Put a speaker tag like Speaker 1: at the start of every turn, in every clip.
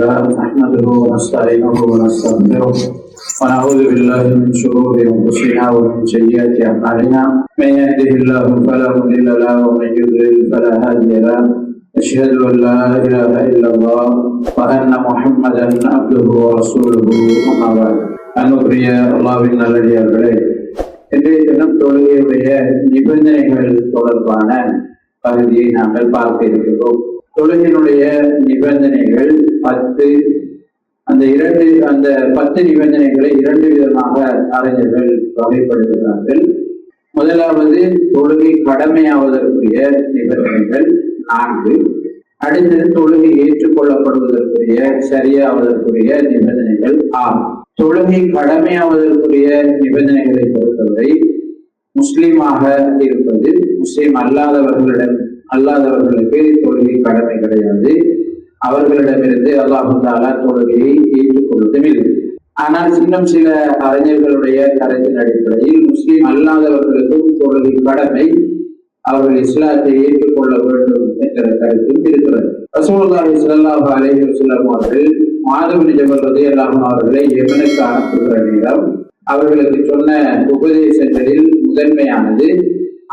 Speaker 1: إن الحمد لله نحمده ونستعينه ونستغفره ونعوذ بالله من شرور انفسنا ومن سيئات اعمالنا من يهده الله فلا مضل له ومن يضلل فلا هادي له اشهد ان لا اله الا الله وان محمدا عبده ورسوله اما بعد அன்புக்குரிய அல்லாவின் நல்லடியார்களே இன்றைய தினம் தொழுகையுடைய நிபந்தனைகள் தொடர்பான பகுதியை நாங்கள் பார்க்க இருக்கிறோம் தொழுகையினுடைய நிபந்தனைகள் பத்து அந்த இரண்டு அந்த பத்து நிபந்தனைகளை இரண்டு விதமாக அறிஞர்கள் வகைப்படுத்துகிறார்கள். முதலாவது தொழுகை கடமையாவதற்குரிய நிபந்தனைகள் நான்கு. அடுத்தது தொழுகை ஏற்றுக்கொள்ளப்படுவதற்குரிய சரியாவதற்குரிய நிபந்தனைகள் ஆறு. தொழுகை கடமையாவதற்குரிய நிபந்தனைகளை பொறுத்தவரை முஸ்லீமாக இருப்பது முஸ்லீம் அல்லாதவர்களிடம் அல்லாதவர்களுக்கு தொழுகை கடமை கிடையாது. அவர்களிடமிருந்து அல்லாஹால தாலா தொழுகையை ஏற்றுக்கொள்வதும் இல்லை ஆனால் இன்னும் சில அறிஞர்களுடைய கருத்தின் அடிப்படையில் முஸ்லீம் அல்லாதவர்களுக்கும் தொழுகை கடமை அவர்கள் இஸ்லாத்தை ஏற்றுக்கொள்ள வேண்டும் என்ற கருத்தும் இருக்கிறது. ரசூலுல்லாஹி ஸல்லல்லாஹு அலைஹி வஸல்லம் அவர்கள் மாதவனி ஜபல் ரலியல்லாஹு அவர்களை யமனுக்கு அனுப்புகிற நேரம் அவர்களுக்கு சொன்ன உபதேசங்களில் முதன்மையானது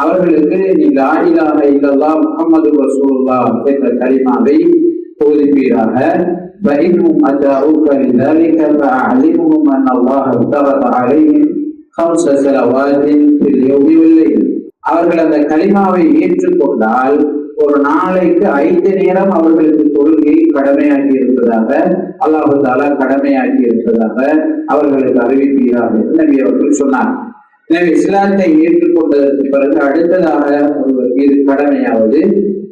Speaker 1: அவர்களுக்கு நீ லாயிலாக இல்லல்லா முகமது ரசூலுல்லா என்ற கலிமாவை போதிப்பீராக فإنهم أتاؤوك لذلك فأعلمهم أن الله افترض عليهم خمس صلوات في اليوم والليل அவர்கள் அந்த கலிமாவை ஏற்றுக்கொண்டால் ஒரு நாளைக்கு ஐந்து நேரம் அவர்களுக்கு தொழுகை கடமையாக்கி இருப்பதாக அல்லாஹு தாலா கடமையாக்கி இருப்பதாக அவர்களுக்கு அறிவிப்பீராக என்று நபி அவர்கள் சொன்னார் எனவே இஸ்லாத்தை ஏற்றுக்கொண்டதற்கு பிறகு அடுத்ததாக ஒருவர் மீது கடமையாவது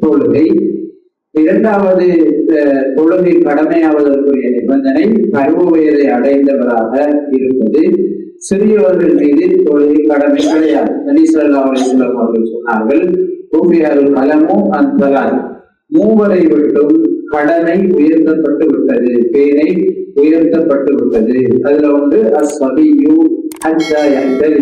Speaker 1: தொழுகை இரண்டாவது தொழுகை கடமையாவதற்குரிய நிபந்தனை பருவ வயதை அடைந்தவராக இருப்பது. சிறியவர்கள் மீது தொழுகை கடமை கிடையாது. நபீசல்லா அலிஸ்லாம் அவர்கள் சொன்னார்கள் ரூபியால் கலமும் அந்தலால் மூவரை விட்டும் கடமை உயர்த்தப்பட்டு விட்டது. பேனை உயர்த்தப்பட்டு விட்டது. அதுல வந்து அஸ்வபியு ஹஜ்ஜா என்கள்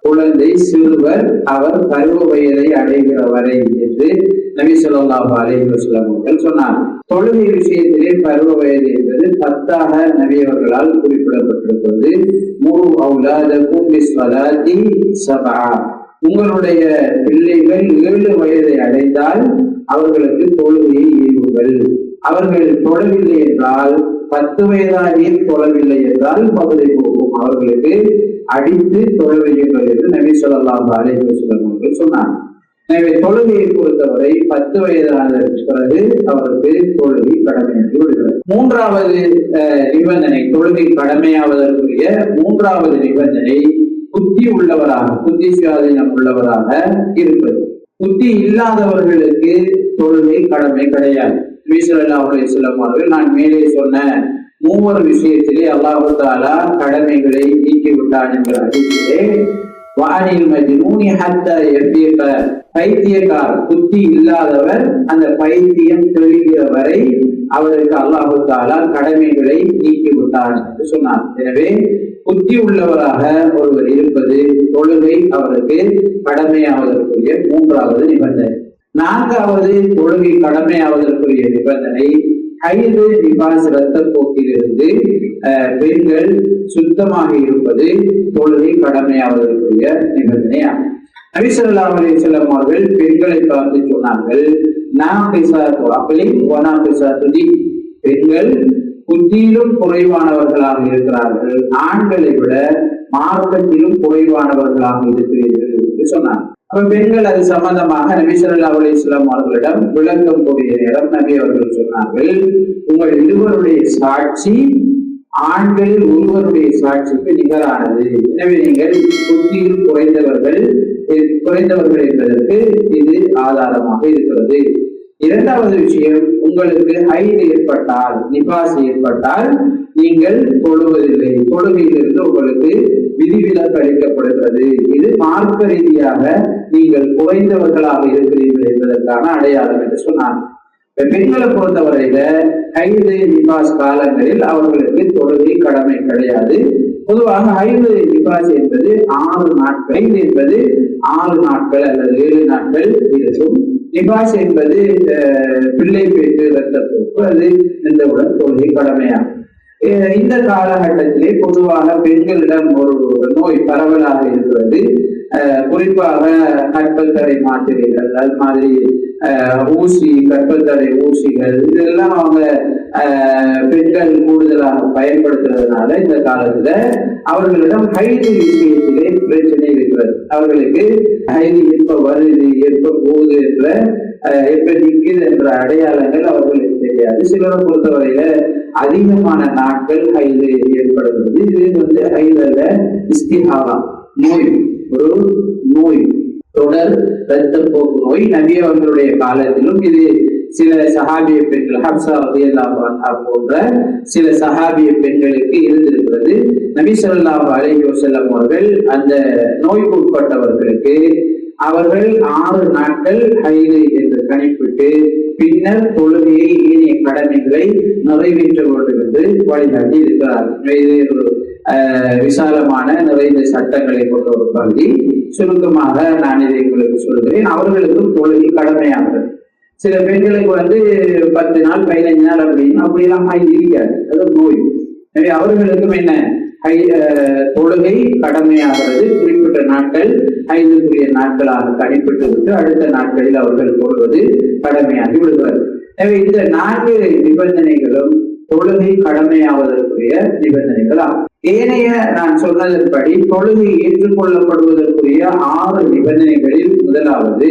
Speaker 1: குழந்தை சிறுவர் அவர் பருவ வயதை அடைகிற வரை என்று நபி சொல்லாஹு அலைஹி வஸல்லம் அவர்கள் சொன்னார் தொழுகை விஷயத்திலே பருவ வயது என்பது பத்தாக நபி அவர்களால் குறிப்பிடப்பட்டிருக்கிறது முழு அவுலாதக்கும் சபா. உங்களுடைய பிள்ளைகள் ஏழு வயதை அடைந்தால் அவர்களுக்கு தொழுகையை ஈவுங்கள் அவர்கள் தொழவில்லை என்றால் பத்து வயதாகிய தொழவில்லை என்றால் பகுதி போகும். அவர்களுக்கு அடித்து தொழ வையுங்கள் என்று நபி சொல்லலாம் அலைஹி வஸல்லம் அவர்கள் சொன்னார் எனவே தொழுகையை பொறுத்தவரை பத்து வயதானதற்கு பிறகு அவருக்கு தொழுகை கடமையாகி விடுகிறது மூன்றாவது நிபந்தனை தொழுகை கடமையாவதற்குரிய மூன்றாவது நிபந்தனை புத்தி உள்ளவராக புத்தி சுயாதீனம் உள்ளவராக இருப்பது. புத்தி இல்லாதவர்களுக்கு தொழுகை கடமை கிடையாது. சொல்லம் அவர்கள் நான் மேலே சொன்ன மூவர் விஷயத்திலே அல்லாஹு தாலா கடமைகளை நீக்கிவிட்டான் என்ற அறிவிலே வானில் மஜ்னூனி ஹத்த எப்பியக்க பைத்தியக்கார் புத்தி இல்லாதவர் அந்த பைத்தியம் தெளிகிற வரை அவருக்கு அல்லாஹு தாலா கடமைகளை நீக்கி விட்டார் என்று சொன்னார். எனவே புத்தி உள்ளவராக ஒருவர் இருப்பது தொழுகை அவருக்கு கடமையாவதற்குரிய மூன்றாவது நிபந்தனை. நான்காவது தொழுகை கடமையாவதற்குரிய நிபந்தனை கைது நிபாஸ் இரத்த போக்கிலிருந்து பெண்கள் சுத்தமாக இருப்பது தொழுகை கடமையாவதற்குரிய நிபந்தனையாகும் நபிசல்லா அலி செல்லம் அவர்கள் பெண்களை பார்த்து சொன்னார்கள் நான் பேசா அப்பலி ஒனா பேசா பெண்கள் புத்தியிலும் குறைவானவர்களாக இருக்கிறார்கள் ஆண்களை விட மார்க்கத்திலும் குறைவானவர்களாக இருக்கிறீர்கள் என்று சொன்னார்கள் அப்ப பெண்கள் அது சம்பந்தமாக நபிசல்லா அலி இஸ்லாம் அவர்களிடம் விளக்கம் கூடிய நேரம் நபி அவர்கள் சொன்னார்கள். உங்கள் இருவருடைய சாட்சி ஆண்களில் ஒருவருடைய சாட்சிக்கு நிகரானது. எனவே நீங்கள் புத்தியில் குறைந்தவர்கள் குறைந்தவர்கள் என்பதற்கு இது ஆதாரமாக இருக்கிறது. இரண்டாவது விஷயம் உங்களுக்கு ஐந்து ஏற்பட்டால் நிபாஸ் ஏற்பட்டால் நீங்கள் தொழுவதில்லை. தொழுகையிலிருந்து உங்களுக்கு விதிவிலக்கு அளிக்கப்படுகிறது. இது மார்க்க ரீதியாக நீங்கள் குறைந்தவர்களாக இருக்கிறீர்கள் என்பதற்கான அடையாளம் என்று சொன்னார். பெண்களை பொறுத்தவரையில ஐந்து நிபாஸ் காலங்களில் அவர்களுக்கு தொழுகை கடமை கிடையாது. பொதுவாக ஐந்து நிபாஸ் என்பது ஆறு நாட்கள் ஐந்து என்பது ஆறு நாட்கள் அல்லது ஏழு நாட்கள் இருக்கும். நிபாஸ் என்பது பிள்ளை பேட்டு இரத்தப்போக்கு அது நின்றவுடன் தொழுகை கடமையாகும். இந்த காலகட்டத்திலே பொதுவாக பெண்களிடம் ஒரு நோய் பரவலாக இருக்கிறது அஹ், குறிப்பாக கற்பத்தடை மாத்திரைகள் அது மாதிரி அஹ், ஊசி கற்பத்தடை ஊசிகள் இதெல்லாம் அவங்க பெண்கள் கூடுதலாக பயன்படுத்துறதுனால இந்த காலத்துல அவர்களிடம் ஹைது விஷயத்திலே பிரச்சனை இருக்கிறது. அவர்களுக்கு ஹைது எப்ப வருது எப்ப போகுது என்ற எப்ப நிற்குது என்ற அடையாளங்கள் அவர்களுக்கு கிடையாது சிலரை பொறுத்தவரையில அதிகமான நாட்கள் ஹைது ஏற்படுகிறது. இது வந்து ஹைது இஸ்திஹாவா நோய். ஒரு நோய் தொடர் இரத்த போக்கு நோய். நபி அவர்களுடைய காலத்திலும் இது சில சஹாபிய பெண்கள் ஹப்சா ரலியல்லாஹு போன்ற சில சஹாபிய பெண்களுக்கு இருந்திருக்கிறது. நபி ஸல்லல்லாஹு அலைஹி வஸல்லம் அவர்கள் அந்த நோய்க்கு உட்பட்டவர்களுக்கு அவர்கள் ஆறு நாட்கள் ஹைது கணிப்பிட்டு பின்னர் தொழுகையை இனிய கடமைகளை நிறைவேற்ற வேண்டும் என்று வழிகாட்டி இருக்கிறார். இது ஒரு விசாலமான நிறைந்த சட்டங்களை கொண்ட ஒரு பகுதி. சுருக்கமாக நான் இதை உங்களுக்கு சொல்கிறேன். அவர்களுக்கும் தொழுகை கடமையாகிறது சில பெண்களுக்கு வந்து பத்து நாள் பதினைஞ்சு நாள் அப்படின்னு அப்படியெல்லாம் ஹை இருக்காது. அது நோய். எனவே அவர்களுக்கும் என்ன? ஹை தொழுகை கடமையாகிறது. குறிப்பிட்ட நாட்கள் ஐந்துக்குரிய நாட்களாக கணிப்பிட்டு விட்டு அடுத்த நாட்களில் அவர்கள் போடுவது கடமையாகி விடுவார். எனவே இந்த நான்கு நிபந்தனைகளும் தொழுகை கடமையாவதற்குரிய நிபந்தனைகளாகும். ஏனைய நான் சொன்னதன்படி தொழுகை ஏற்றுக்கொள்ளப்படுவதற்குரிய ஆறு நிபந்தனைகளில் முதலாவது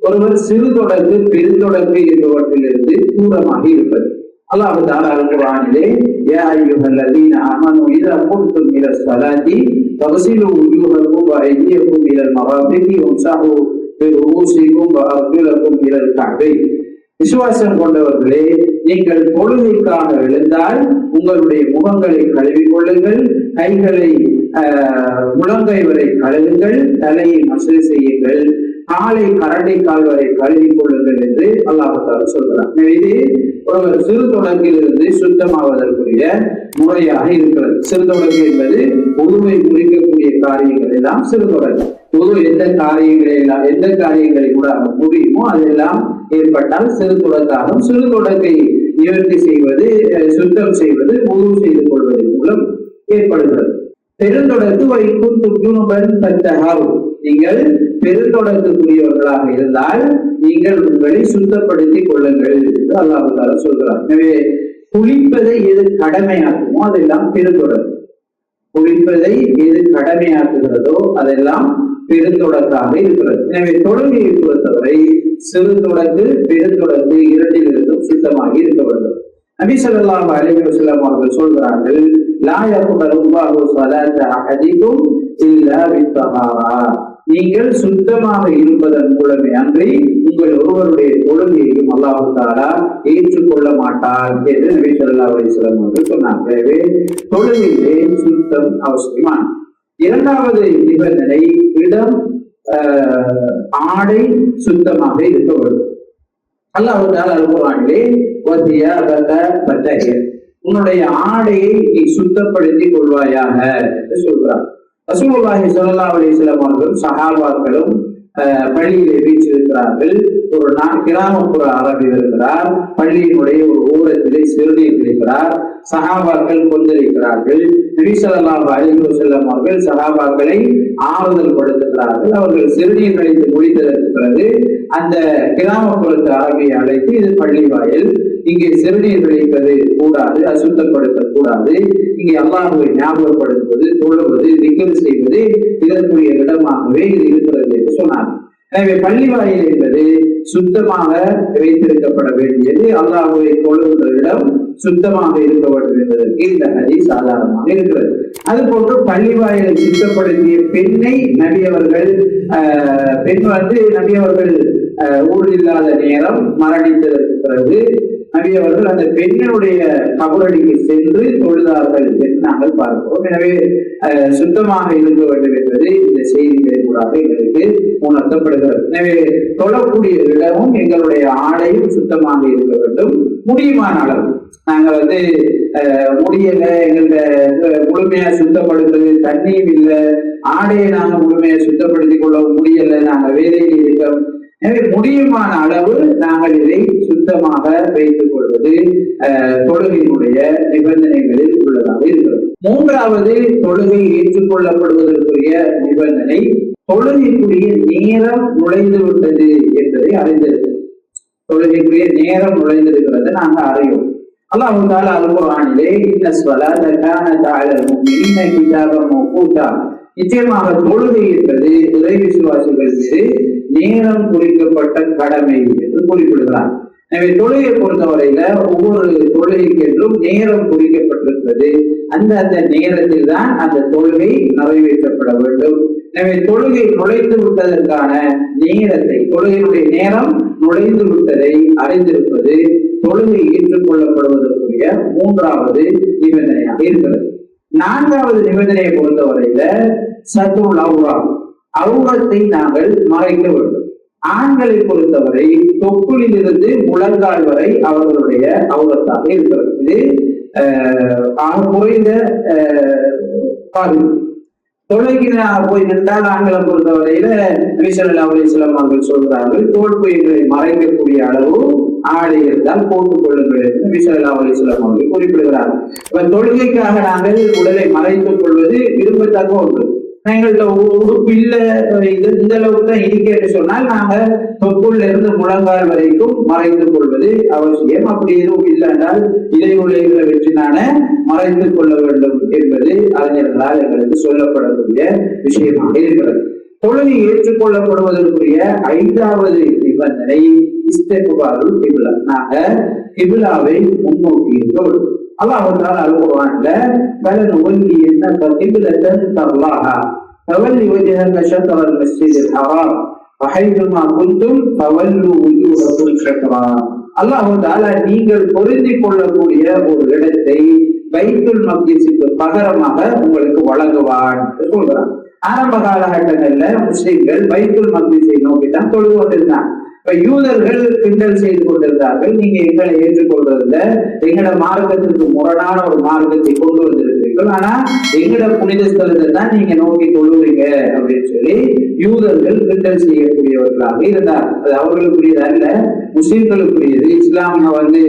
Speaker 1: ஒருவர் சிறு தொடர்பு பெருந்தொடர்பு என்பவற்றிலிருந்து தூரமாக இருப்பது. அல்லாஹ் தாலா அல்-குர்ஆனிலே يا أيها الذين آمنوا إذا قمتم إلى الصلاة فاغسلوا وجوهكم وأيديكم إلى المرافق وامسحوا برؤوسكم وأرجلكم إلى الكعبين. விசுவாசம் கொண்டவர்களே நீங்கள் பொழுதுக்காக எழுந்தால் உங்களுடைய முகங்களை கழுவிக் கொள்ளுங்கள் கைகளை முழங்கை வரை கழுவுங்கள் தலையை மசூல் செய்யுங்கள். காலை கரண்டை கால் வரை கழுவி கொள்ளுங்கள் என்று அல்லாஹால சொல்கிறார் இது ஒருவர் சிறு தொடங்கிலிருந்து சுத்தமாவதற்குரிய முறையாக இருக்கிறது. சிறு தொடங்கு என்பது உருவை குறிக்கக்கூடிய காரியங்கள் எல்லாம் சிறு தொடங்கு. பொது எந்த காரியங்களை எல்லாம் எந்த காரியங்களை கூட முடியுமோ அதெல்லாம் ஏற்பட்டால் சிறு தொடக்காகும் சிறு தொடக்கை நிவர்த்தி செய்வது சுத்தம் செய்வது உருவு செய்து கொள்வதன் மூலம் ஏற்படுகிறது. பெருந்தொடர்ந்து வைக்கும் துஜுனுபன் தத்தகாவு நீங்கள் பெருந்தொடர்ந்துக்குரியவர்களாக இருந்தால் நீங்கள் உங்களை சுத்தப்படுத்திக் கொள்ளுங்கள் என்று அல்லாஹால சொல்கிறார் எனவே குளிப்பதை எது கடமையாக்குமோ அதெல்லாம் பெருந்தொடர்பு. குளிப்பதை எது கடமையாக்குகிறதோ அதெல்லாம் பெருந்தொடர்பாக இருக்கிறது. எனவே தொழுகையை பொறுத்தவரை சிறு தொடர்பு பெருந்தொடர்பு இரண்டிலிருந்தும் சுத்தமாகி இருக்க வேண்டும். நபி ஸல்லல்லாஹு அலைஹி வஸல்லம் அவர்கள் சொல்கிறார்கள் லா யக்பலு அல்லாஹு ஸலாத்த அஹதிக்கும் இல்லா நீங்கள் சுத்தமாக இருப்பதன் மூலமே அன்றி உங்கள் ஒருவருடைய தொழுகையையும் அல்லாஹு தாரா ஏற்றுக்கொள்ள மாட்டார் என்று நபி சொல்லா அலைஹி அவர்கள் சொன்னார் எனவே தொழுகையிலே சுத்தம் அவசியமான. இரண்டாவது நிபந்தனை இடம் ஆஹ், ஆடை சுத்தமாக இருக்க வேண்டும் அல்லாஹு தாரா அல்குரானிலே வதியாபக உன்னுடைய ஆடையை நீ சுத்தப்படுத்திக் கொள்வாயாக என்று சொல்கிறார் ரசூலுல்லாஹி சொல்லல்லா அலைஹி வஸல்லம் அவர்களும் சஹாபாக்களும் பள்ளியிலே வீச்சிருக்கிறார்கள் ஒரு நாள் கிராமப்புற அரபி இருக்கிறார். பள்ளியினுடைய ஒரு ஊரத்திலே சிறுநீர் கிடைக்கிறார். சகாபாக்கள் கொந்தளிக்கிறார்கள். நபி ஸல்லல்லாஹு செல்லம் அவர்கள் சகாபாக்களை ஆறுதல் படுத்துகிறார்கள். அவர்கள் சிறுநீர் கழித்து முடித்ததற்கு பிறகு அந்த கிராமப்புறத்து அரபியை அழைத்து இது பள்ளி வாயில் இங்கே சிறுநீர் கழிப்பது கூடாது அசுத்தப்படுத்த கூடாது. இங்கே அல்லாஹுவை ஞாபகப்படுத்துவது தொழுவது திக்கல் செய்வது இதற்குரிய இடமாகவே இது இருக்கிறது என்று சொன்னார். எனவே பள்ளி வாயில் என்பது சுத்தமாக வைத்திருக்கப்பட வேண்டியது. அல்லாஹுவை தொழுகின்ற இடம் சுத்தமாக இருக்க வேண்டும் என்பதற்கு இந்த ஹதீஸ் சாதாரணமாக இருக்கிறது. அதுபோன்று பள்ளி வாயிலை சுத்தப்படுத்திய பெண்ணை நபியவர்கள் ஆஹ், பெண் வந்து நபியவர்கள் ஆஹ், ஊரில் இல்லாத நேரம் மரணித்ததற்கு பிறகு நபியவர்கள் அந்த பெண்ணினுடைய கபரடிக்கு சென்று தொழுதார்கள் என்று நாங்கள் பார்க்கிறோம். எனவே சுத்தமாக இருக்க வேண்டும் என்பது இந்த செய்திகளின் கூடாக எங்களுக்கு உணர்த்தப்படுகிறது. எனவே தொழக்கூடிய இடமும் எங்களுடைய ஆடையும் சுத்தமாக இருக்க வேண்டும். முடியுமான அளவு. நாங்கள் வந்து அஹ், முடியல எங்கள்கிட்ட முழுமையா சுத்தப்படுத்துறது தண்ணியும் இல்லை. ஆடையை நாங்கள் முழுமையா சுத்தப்படுத்திக் கொள்ள முடியல. நாங்கள் வேலையில் இருக்கோம். எனவே முடியுமான அளவு நாங்கள் இதை சுத்தமாக வைத்துக் கொள்வது அஹ், தொழுகையினுடைய நிபந்தனைகளில் உள்ளதாக இருக்கிறது. மூன்றாவது தொழுகை ஏற்றுக்கொள்ளப்படுவதற்குரிய நிபந்தனை தொழுகைக்குரிய நேரம் நுழைந்து விட்டது என்பதை அறிந்திருக்கிறது தொழுகைக்குரிய நேரம் நுழைந்திருக்கிறது நாங்கள் அறியோம் அல்லாஹ் தால அல்குரானிலே இன்ன ஸ்வலா கானத் அலல் கிதாபம் மௌகூதா நிச்சயமாக தொழுகை என்பது இறை விசுவாசிகள் மீது நேரம் குறிக்கப்பட்ட கடமை என்று குறிப்பிடுகிறார். எனவே தொழுகையை பொறுத்தவரையில ஒவ்வொரு தொழுகைக்கென்றும் நேரம் குறிக்கப்பட்டிருக்கிறது. அந்த அந்த நேரத்தில் தான் அந்த தொழுகை நிறைவேற்றப்பட வேண்டும். எனவே தொழுகை நுழைந்து விட்டதற்கான நேரத்தை தொழுகையினுடைய நேரம் நுழைந்து விட்டதை அறிந்திருப்பது தொழுகை ஏற்றுக்கொள்ளப்படுவதற்குரிய மூன்றாவது நிபந்தனையாக இருக்கிறது. நான்காவது நிபந்தனையை பொறுத்தவரையில சத்துல் அவுரா அவுரத்தை நாங்கள் மறைக்க வேண்டும் ஆண்களை பொறுத்தவரை தொப்புளிலிருந்து முழங்கால் வரை அவர்களுடைய அவுரத்தாக இருக்கிறது. இது குறைந்த அஹ், பாதிப்பு. போய் நின்றால் ஆண்களை பொறுத்தவரையில நீச்சல் அவரை சில அவர்கள் சொல்கிறார்கள் தோல் புயல்களை மறைக்கக்கூடிய அளவு ஆடை தான் போட்டுக் கொள்ளுங்கள் என்று விசலா அலிஸ்லாம் அவர்கள் குறிப்பிடுகிறார். இப்ப தொழுகைக்காக நாங்கள் உடலை மறைத்துக் கொள்வது விரும்பத்தக்க ஒன்று. எங்கள்கிட்ட உடுப்பு இல்லை இது இந்த அளவுக்கு தான் இருக்கிறது சொன்னால் நாங்க தொப்புள்ள இருந்து முழங்கால் வரைக்கும் மறைத்துக் கொள்வது அவசியம். அப்படி எதுவும் இல்லை என்றால் இடைவெளிகளை வச்சு நான மறைத்துக் கொள்ள வேண்டும் என்பது அறிஞர்களால் எங்களுக்கு சொல்லப்படக்கூடிய விஷயமாக இருக்கிறது. தொழுகை ஏற்றுக்கொள்ளப்படுவதற்குரிய ஐந்தாவது நிபந்தனை இஸ்தகுபாரு கிபிலா நாங்க கிபிலாவை முன்னோக்கி இருக்க வேண்டும் அல்லாஹ் தால அல்குர்ஆன்ல பலன் ஒல்லி என்ன கிபிலத்தன் தர்லாஹா فولي وجهك شطر المسجد الحرام وحيثما كنتم فولوا وجوهكم شطرا அல்லாஹ் தாலா நீங்கள் பொருந்தி கொள்ளக்கூடிய ஒரு இடத்தை பைத்துல் மக்திஸுக்கு பகரமாக உங்களுக்கு வழங்குவான் என்று சொல்கிறான் ஆரம்ப காலகட்டங்கள்ல முஸ்லிம்கள் பைத்துல் மக்திஸை நோக்கி தான் தொழுது கொண்டிருந்தாங்க இப்ப யூதர்கள் கிண்டல் செய்து கொண்டிருந்தார்கள். நீங்க எங்களை ஏற்றுக்கொள்றதுல எங்கட மார்க்கத்திற்கு முரணான ஒரு மார்க்கத்தை கொண்டு வந்திருக்கிறீர்கள். ஆனா எங்கட புனித ஸ்தலத்தை தான் நீங்க நோக்கி கொள்ளுவீங்க அப்படின்னு சொல்லி யூதர்கள் கிண்டல் செய்யக்கூடியவர்களாக இருந்தார் அது அவர்களுக்குரியது அல்ல முஸ்லிம்களுக்குரியது. இஸ்லாம் வந்து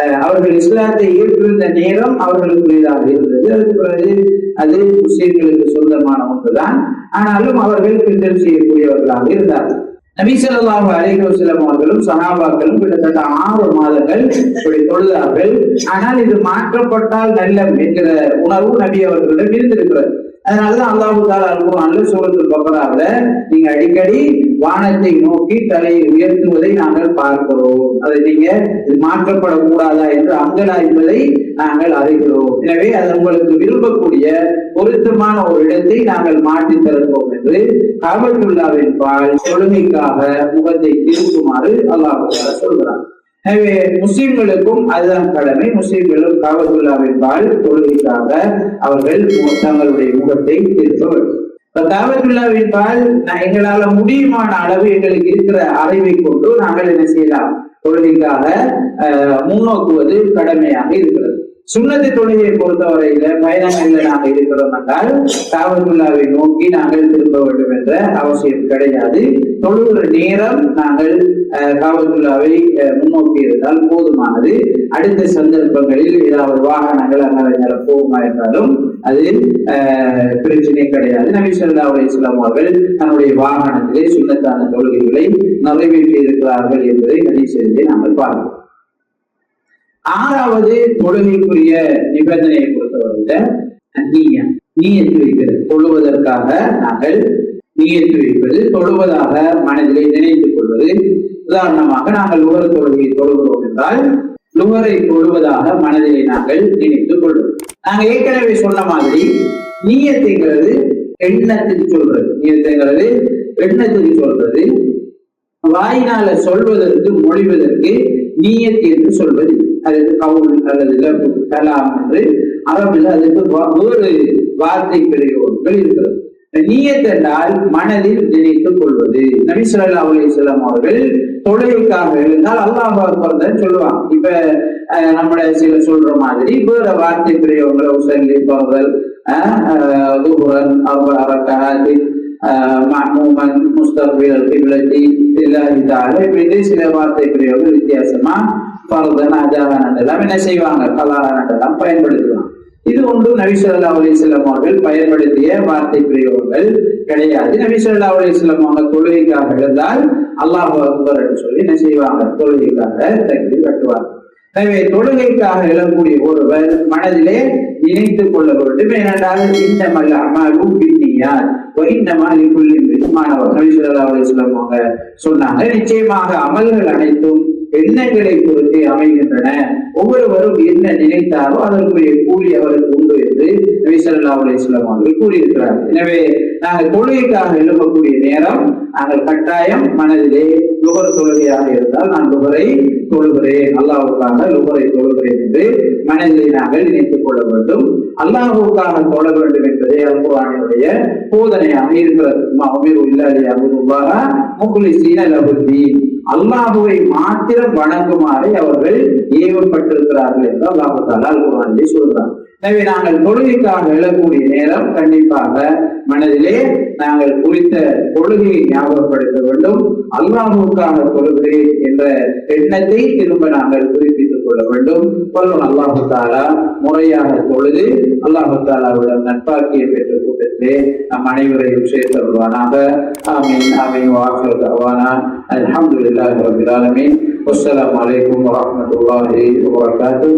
Speaker 1: அஹ், அவர்கள் இஸ்லாத்தை ஏற்றிருந்த நேரம் அவர்களுக்குரியதாக இருந்தது. அதுக்கு பிறகு அது முஸ்லிம்களுக்கு சொந்தமான ஒன்றுதான். ஆனாலும் அவர்கள் கிண்டல் செய்யக்கூடியவர்களாக இருந்தார்கள். நபிசல்லாஹு ஸல்லல்லாஹு அவர்களும் சஹாபாக்களும் கிட்டத்தட்ட ஆறு மாதங்கள் இப்படி தொழுதார்கள். ஆனால் இது மாற்றப்பட்டால் நல்லம் என்கிற உணர்வு நபி அவர்களிடம் இருந்திருக்கிறது. அதனாலதான் அல்லாஹு தாலா அல்குர்ஆன்ல சூரத்துல் பக்ராவுல நீங்க அடிக்கடி வானத்தை நோக்கி தலையை உயர்த்துவதை நாங்கள் பார்க்கிறோம். அதை நீங்க இது மாற்றப்படக்கூடாதா என்று அங்கலாய்ப்பதை நாங்கள் அறிகிறோம். எனவே அது உங்களுக்கு விரும்பக்கூடிய பொருத்தமான ஒரு இடத்தை நாங்கள் மாற்றி தருவோம் என்று காபத்துள்ளாவின் பால் தொழுகைக்காக முகத்தை திருக்குமாறு அல்லாஹ் தாலா சொல்கிறார் எனவே முஸ்லிம்களுக்கும் அதுதான் கடமை. முஸ்லிம்களும் காபத்துள்ளாவின் பால் தொழுகைக்காக அவர்கள் தங்களுடைய முகத்தை திருப்ப வேண்டும். இப்ப பால் எங்களால முடியுமான அளவு எங்களுக்கு இருக்கிற அறிவை கொண்டு நாங்கள் என்ன செய்யலாம்? தொழுகைக்காக முன்னோக்குவது கடமையாக இருக்கிறது. சுண்ணத்து தொழுகையை பொறுத்தவரையில பயணங்கள்ல நாங்கள் இருக்கிறோம் என்றால் காவல்துறாவை நோக்கி நாங்கள் திரும்ப வேண்டும் என்ற அவசியம் கிடையாது. தொழுகிற நேரம் நாங்கள் அஹ், அஹ், முன்னோக்கி இருந்தால் போதுமானது. அடுத்த சந்தர்ப்பங்களில் ஏதாவது வாகனங்கள் அங்கே போகுமா என்றாலும் அது பிரச்சனை கிடையாது. நபி ஸல்லல்லாஹு அலைஹி அவர்கள் தன்னுடைய வாகனத்திலே சுண்ணத்தான தொழுகைகளை நிறைவேற்றி இருக்கிறார்கள் என்பதை ஹதீஸிலே நாங்கள் பார்க்கிறோம். ஆறாவது தொழுகைக்குரிய நிபந்தனையை பொறுத்தவரையில நீயம் நீயத்து வைக்கிறது தொழுவதற்காக நாங்கள் நீயத்து வைப்பது தொழுவதாக மனதிலே நினைத்துக் கொள்வது. உதாரணமாக நாங்கள் லுகர தொழுகையை தொழுகிறோம் என்றால் லுகரை தொழுவதாக மனதிலே நாங்கள் நினைத்துக் கொள்வோம் நாங்கள் ஏற்கனவே சொன்ன மாதிரி நீயத்தைங்கிறது எண்ணத்தில் சொல்றது. நீயத்தைங்கிறது எண்ணத்தில் சொல்றது. வாயினால சொல்வதற்கு மொழிவதற்கு நீயத் என்று சொல்வது அது கவுல் அல்லது கலாம் என்று அரபில் அதுக்கு வேறு வார்த்தை பிரயோகங்கள் இருக்கிறது. நீயத் என்றால் மனதில் நினைத்துக் கொள்வது. நபி ஸல்லல்லாஹு அலைஹி அவர்கள் தொழுகைக்காக எழுந்தால் அல்லாஹ் பிறந்த சொல்லுவாங்க. இப்ப அஹ், சில சொல்ற மாதிரி வேற வார்த்தை பிரயோகங்களை உசல்லி பகல் அவர் அரக்காது மஹமூமன் முஸ்தபில் கிபிலத்தி இல்லாஹி இப்படி சில வார்த்தை பிரயோகம் வித்தியாசமா பலதன் அஜாகன் எல்லாம் என்ன செய்வாங்க கலாகன் எல்லாம் பயன்படுத்துவாங்க இது ஒன்றும் நபி அலிஸ்லாம் அவர்கள் பயன்படுத்திய வார்த்தை பிரயோகங்கள் கிடையாது நபி அலிஸ்லாம் அவங்க தொழுகைக்காக இருந்தால் அல்லாஹ் அக்பர் என்று சொல்லி என்ன செய்வாங்க தொழுகைக்காக தங்கி கட்டுவாங்க எனவே தொழுகைக்காக எழக்கூடிய ஒருவர் மனதிலே நினைத்துக் கொள்ள வேண்டும். ஏனென்றால் இந்த மல்ல அமலும் பின்னியார் இந்த மாதிரி மாணவர்கள் நபி சொல்லா சொன்னாங்க. நிச்சயமாக அமல்கள் அனைத்தும் எண்ணங்களை பொறுத்து அமைகின்றன. ஒவ்வொருவரும் என்ன நினைத்தாரோ அதற்குரிய கூலி அவருக்கு உண்டு என்று நபி அலிஸ்லாம் அவர்கள் கூறியிருக்கிறார் எனவே நாங்கள் தொழுகைக்காக எழுப்பக்கூடிய நேரம் நாங்கள் கட்டாயம் மனதிலே நுகர் தொழுகையாக இருந்தால் நான் நுகரை தொழுகிறேன் அல்லாவுக்காக நுகரை தொழுகிறேன் என்று மனதிலே நாங்கள் நினைத்துக் கொள்ள வேண்டும். அல்லாஹுக்காக தொழ வேண்டும் என்பதே அல்குரானுடைய போதனையாக இருக்கிறது. அமீர் இல்லாதி அபுதுல்லாக முகுலிசீன லபுத்தீன் அல்லாஹுவை மாத்திரம் வணங்குமாறு அவர்கள் ஏவப்பட்டிருக்கிறார்கள் என்று அல்லாஹு தாலா அல்குரானிலே சொல்கிறார் எனவே நாங்கள் தொழுகைக்காக எழக்கூடிய நேரம் கண்டிப்பாக மனதிலே நாங்கள் குறித்த தொழுகையை ஞாபகப்படுத்த வேண்டும். அல்லாஹுக்கான தொழுகிறேன் என்ற எண்ணத்தை திரும்ப நாங்கள் குறிப்பிட்டுக் கொள்ள வேண்டும். கொள்ளும் அல்லாஹு தாலா முறையாக தொழுது அல்லாஹு தாலாவிடம் நட்பாக்கியை பெற்ற கூட்டத்திலே நம் அனைவரையும் சேர்த்து வருவானாக ஆமீன் ஆமீன் வாக்கு தருவானா அல்ஹம்துலில்லாஹி ரபிலாலமீன் ஆலமீன். அலைக்கும் வரஹ்மத்துல்லாஹி வபரகாத்துஹு